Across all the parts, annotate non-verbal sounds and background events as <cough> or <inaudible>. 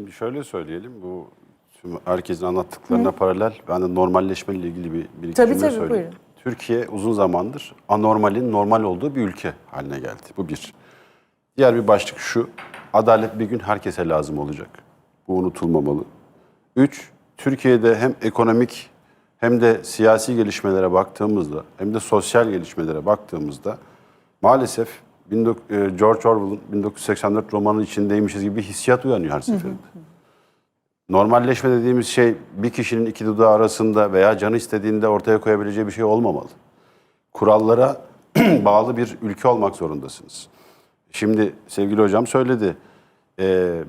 Şimdi şöyle söyleyelim bu tüm herkesin anlattıklarına paralel ben de normalleşme ile ilgili bir, bir iki Tabii, cümle tabii, söyleyeyim. buyurun. Türkiye uzun zamandır anormalin normal olduğu bir ülke haline geldi. Bu bir. Diğer bir başlık şu. Adalet bir gün herkese lazım olacak. Bu unutulmamalı. Üç, Türkiye'de hem ekonomik hem de siyasi gelişmelere baktığımızda hem de sosyal gelişmelere baktığımızda maalesef 19 George Orwell'ın 1984 romanının içindeymişiz gibi bir hissiyat uyanıyor her seferinde. Normalleşme dediğimiz şey bir kişinin iki dudağı arasında veya canı istediğinde ortaya koyabileceği bir şey olmamalı. Kurallara <clears throat> bağlı bir ülke olmak zorundasınız. Şimdi sevgili hocam söyledi. Ee,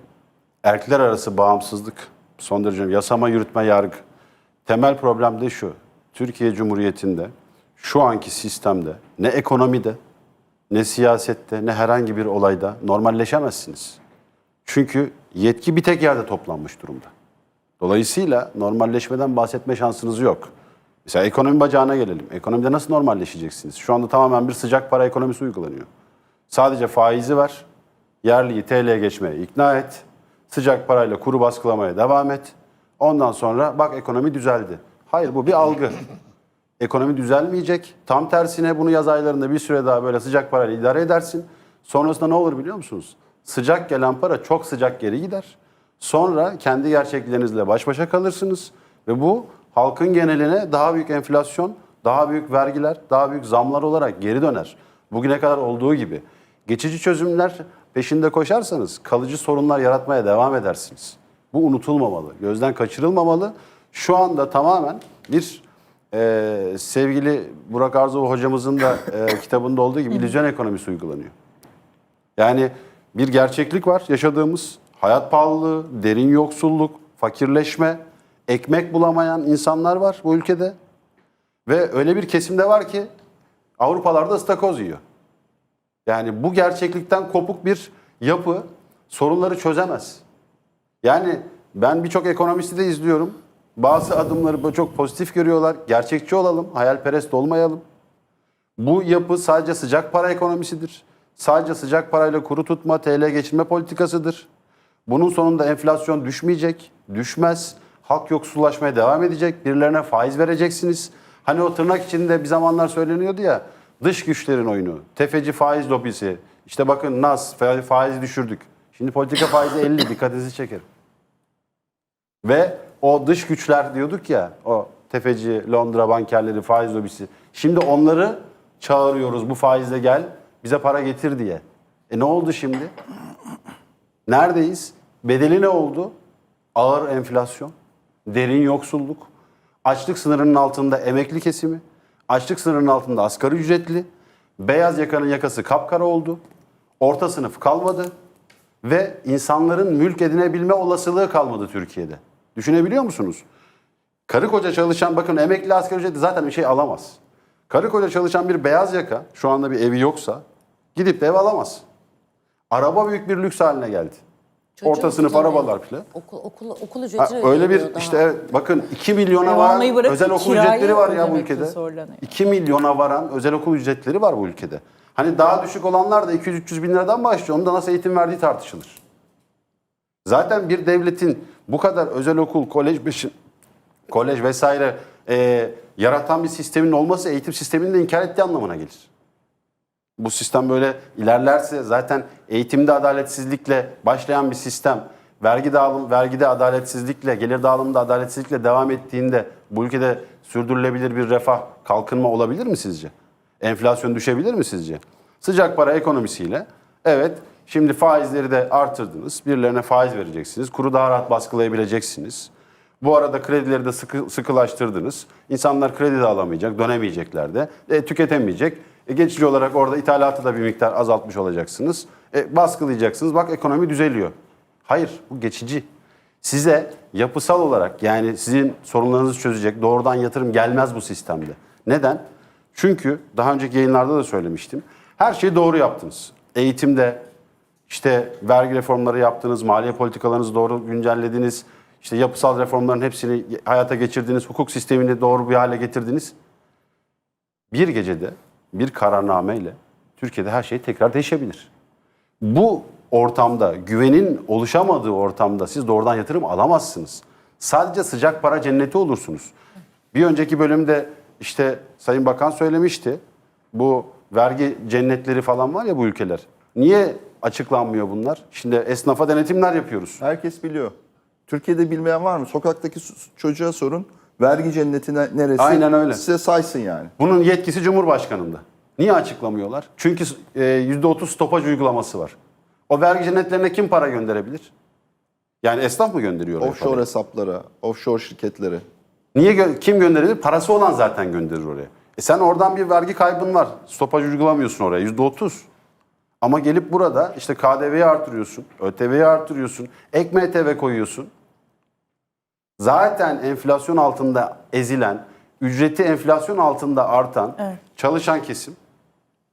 erkekler arası bağımsızlık, son derece yasama, yürütme, yargı. Temel problem de şu. Türkiye Cumhuriyeti'nde şu anki sistemde ne ekonomide, ne siyasette, ne herhangi bir olayda normalleşemezsiniz. Çünkü yetki bir tek yerde toplanmış durumda. Dolayısıyla normalleşmeden bahsetme şansınız yok. Mesela ekonomi bacağına gelelim. Ekonomide nasıl normalleşeceksiniz? Şu anda tamamen bir sıcak para ekonomisi uygulanıyor. Sadece faizi var. Yerliyi TL'ye geçmeye ikna et. Sıcak parayla kuru baskılamaya devam et. Ondan sonra bak ekonomi düzeldi. Hayır bu bir algı. Ekonomi düzelmeyecek. Tam tersine bunu yaz aylarında bir süre daha böyle sıcak parayla idare edersin. Sonrasında ne olur biliyor musunuz? Sıcak gelen para çok sıcak geri gider. Sonra kendi gerçeklerinizle baş başa kalırsınız. Ve bu halkın geneline daha büyük enflasyon, daha büyük vergiler, daha büyük zamlar olarak geri döner. Bugüne kadar olduğu gibi. Geçici çözümler peşinde koşarsanız kalıcı sorunlar yaratmaya devam edersiniz. Bu unutulmamalı, gözden kaçırılmamalı. Şu anda tamamen bir ee, sevgili Burak Arzu hocamızın da e, kitabında olduğu gibi illüzyon ekonomisi uygulanıyor. Yani bir gerçeklik var yaşadığımız. Hayat pahalılığı, derin yoksulluk, fakirleşme, ekmek bulamayan insanlar var bu ülkede. Ve öyle bir kesimde var ki Avrupalarda ıstakoz yiyor. Yani bu gerçeklikten kopuk bir yapı sorunları çözemez. Yani ben birçok ekonomisti de izliyorum. Bazı adımları çok pozitif görüyorlar. Gerçekçi olalım, hayalperest olmayalım. Bu yapı sadece sıcak para ekonomisidir. Sadece sıcak parayla kuru tutma, TL geçirme politikasıdır. Bunun sonunda enflasyon düşmeyecek, düşmez. Halk yoksullaşmaya devam edecek. Birilerine faiz vereceksiniz. Hani o tırnak içinde bir zamanlar söyleniyordu ya, dış güçlerin oyunu, tefeci faiz lobisi. İşte bakın nas, fa- faizi düşürdük. Şimdi politika faizi 50, dikkatinizi çekerim. Ve o dış güçler diyorduk ya, o tefeci, Londra bankerleri, faiz lobisi. Şimdi onları çağırıyoruz bu faizle gel, bize para getir diye. E ne oldu şimdi? Neredeyiz? Bedeli ne oldu? Ağır enflasyon, derin yoksulluk, açlık sınırının altında emekli kesimi, açlık sınırının altında asgari ücretli, beyaz yakanın yakası kapkara oldu, orta sınıf kalmadı ve insanların mülk edinebilme olasılığı kalmadı Türkiye'de. Düşünebiliyor musunuz? Karı koca çalışan, bakın emekli asgari ücretli zaten bir şey alamaz. Karı koca çalışan bir beyaz yaka, şu anda bir evi yoksa gidip de ev alamaz. Araba büyük bir lüks haline geldi. Çocuğu Orta sınıf kullanıyor. arabalar bile. Okul, okul, okul Ha, ücreti öyle bir daha. işte evet bakın 2 milyona Ev varan almayı bırakın, özel okul kirayı ücretleri var ya bu ödemekte ülkede. zorlanıyor. 2 milyona varan özel okul ücretleri var bu ülkede. Hani daha düşük olanlar da 200-300 bin liradan başlıyor. Onun da nasıl eğitim verdiği tartışılır. Zaten bir devletin bu kadar özel okul, kolej, kolej vesaire e, yaratan bir sistemin olması eğitim sistemini de inkar ettiği anlamına gelir. Bu sistem böyle ilerlerse zaten eğitimde adaletsizlikle başlayan bir sistem, vergi dağılım, vergide adaletsizlikle, gelir dağılımında adaletsizlikle devam ettiğinde bu ülkede sürdürülebilir bir refah, kalkınma olabilir mi sizce? Enflasyon düşebilir mi sizce? Sıcak para ekonomisiyle evet şimdi faizleri de artırdınız. Birilerine faiz vereceksiniz. Kuru daha rahat baskılayabileceksiniz. Bu arada kredileri de sıkı, sıkılaştırdınız. İnsanlar kredi de alamayacak, dönemeyecekler de. E, tüketemeyecek. E, geçici olarak orada ithalatı da bir miktar azaltmış olacaksınız. E, baskılayacaksınız. Bak ekonomi düzeliyor. Hayır, bu geçici. Size yapısal olarak yani sizin sorunlarınızı çözecek doğrudan yatırım gelmez bu sistemde. Neden? Çünkü daha önceki yayınlarda da söylemiştim. Her şeyi doğru yaptınız. Eğitimde, işte vergi reformları yaptınız, maliye politikalarınızı doğru güncellediniz. İşte yapısal reformların hepsini hayata geçirdiniz, hukuk sistemini doğru bir hale getirdiniz. Bir gecede bir kararnameyle Türkiye'de her şey tekrar değişebilir. Bu ortamda, güvenin oluşamadığı ortamda siz doğrudan yatırım alamazsınız. Sadece sıcak para cenneti olursunuz. Bir önceki bölümde işte Sayın Bakan söylemişti. Bu vergi cennetleri falan var ya bu ülkeler. Niye açıklanmıyor bunlar? Şimdi esnafa denetimler yapıyoruz. Herkes biliyor. Türkiye'de bilmeyen var mı? Sokaktaki çocuğa sorun. Vergi cennetine neresi? Aynen öyle. Size saysın yani. Bunun yetkisi Cumhurbaşkanı'nda. Niye açıklamıyorlar? Çünkü e, %30 stopaj uygulaması var. O vergi cennetlerine kim para gönderebilir? Yani esnaf mı gönderiyor oraya Offshore parayı? hesaplara, offshore şirketlere. Niye gö- kim gönderir? Parası olan zaten gönderir oraya. E sen oradan bir vergi kaybın var. Stopaj uygulamıyorsun oraya %30. Ama gelip burada işte KDV'yi artırıyorsun, ÖTV'yi artırıyorsun, ek MTV koyuyorsun. Zaten enflasyon altında ezilen, ücreti enflasyon altında artan çalışan kesim,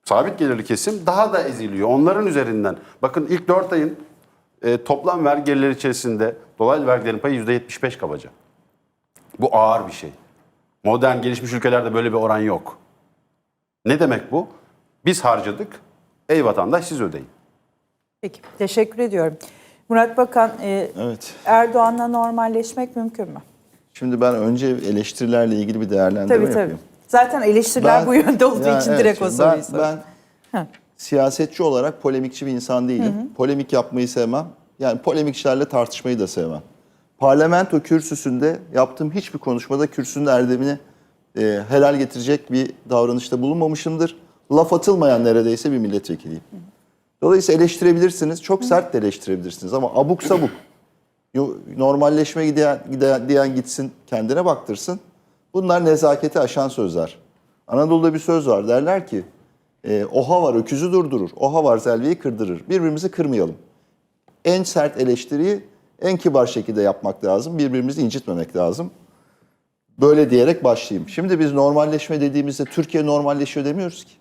sabit gelirli kesim daha da eziliyor. Onların üzerinden. Bakın ilk 4 ayın e, toplam vergi gelirleri içerisinde dolaylı vergilerin payı %75 kabaca. Bu ağır bir şey. Modern gelişmiş ülkelerde böyle bir oran yok. Ne demek bu? Biz harcadık, ey vatandaş siz ödeyin. Peki, teşekkür ediyorum. Murat Bakan, e, Evet. Erdoğan'la normalleşmek mümkün mü? Şimdi ben önce eleştirilerle ilgili bir değerlendirme Tabii tabii. yapayım. Zaten eleştiriler bu yönde olduğu Yani için evet, direkt o soruyu ben, ben siyasetçi olarak polemikçi bir insan değilim. Polemik yapmayı sevmem. Yani polemikçilerle tartışmayı da sevmem. Parlamento kürsüsünde yaptığım hiçbir konuşmada kürsünün erdemini e, helal getirecek bir davranışta bulunmamışımdır. Laf atılmayan neredeyse bir milletvekiliyim. Dolayısıyla eleştirebilirsiniz. Çok sert de eleştirebilirsiniz ama abuk sabuk. Normalleşme gideyen, gideyen, diyen gitsin kendine baktırsın. Bunlar nezaketi aşan sözler. Anadolu'da bir söz var derler ki e, oha var öküzü durdurur, oha var zelveyi kırdırır. Birbirimizi kırmayalım. En sert eleştiriyi en kibar şekilde yapmak lazım. Birbirimizi incitmemek lazım. Böyle diyerek başlayayım. Şimdi biz normalleşme dediğimizde Türkiye normalleşiyor demiyoruz ki.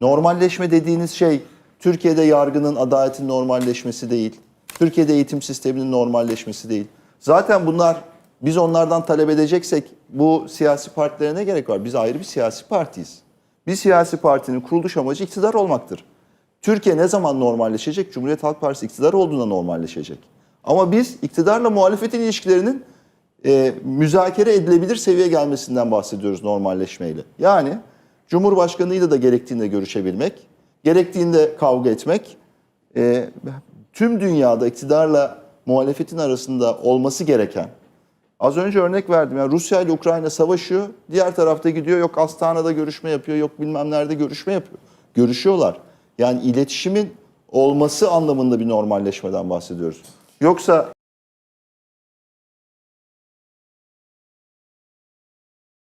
Normalleşme dediğiniz şey Türkiye'de yargının, adaletin normalleşmesi değil. Türkiye'de eğitim sisteminin normalleşmesi değil. Zaten bunlar biz onlardan talep edeceksek bu siyasi partilere ne gerek var? Biz ayrı bir siyasi partiyiz. Bir siyasi partinin kuruluş amacı iktidar olmaktır. Türkiye ne zaman normalleşecek? Cumhuriyet Halk Partisi iktidar olduğunda normalleşecek. Ama biz iktidarla muhalefetin ilişkilerinin e, müzakere edilebilir seviyeye gelmesinden bahsediyoruz normalleşmeyle. Yani Cumhurbaşkanıyla da gerektiğinde görüşebilmek, gerektiğinde kavga etmek, e, tüm dünyada iktidarla muhalefetin arasında olması gereken, az önce örnek verdim ya Rusya ile Ukrayna savaşıyor, diğer tarafta gidiyor yok Astana'da görüşme yapıyor, yok bilmem nerede görüşme yapıyor. Görüşüyorlar. Yani iletişimin olması anlamında bir normalleşmeden bahsediyoruz. Yoksa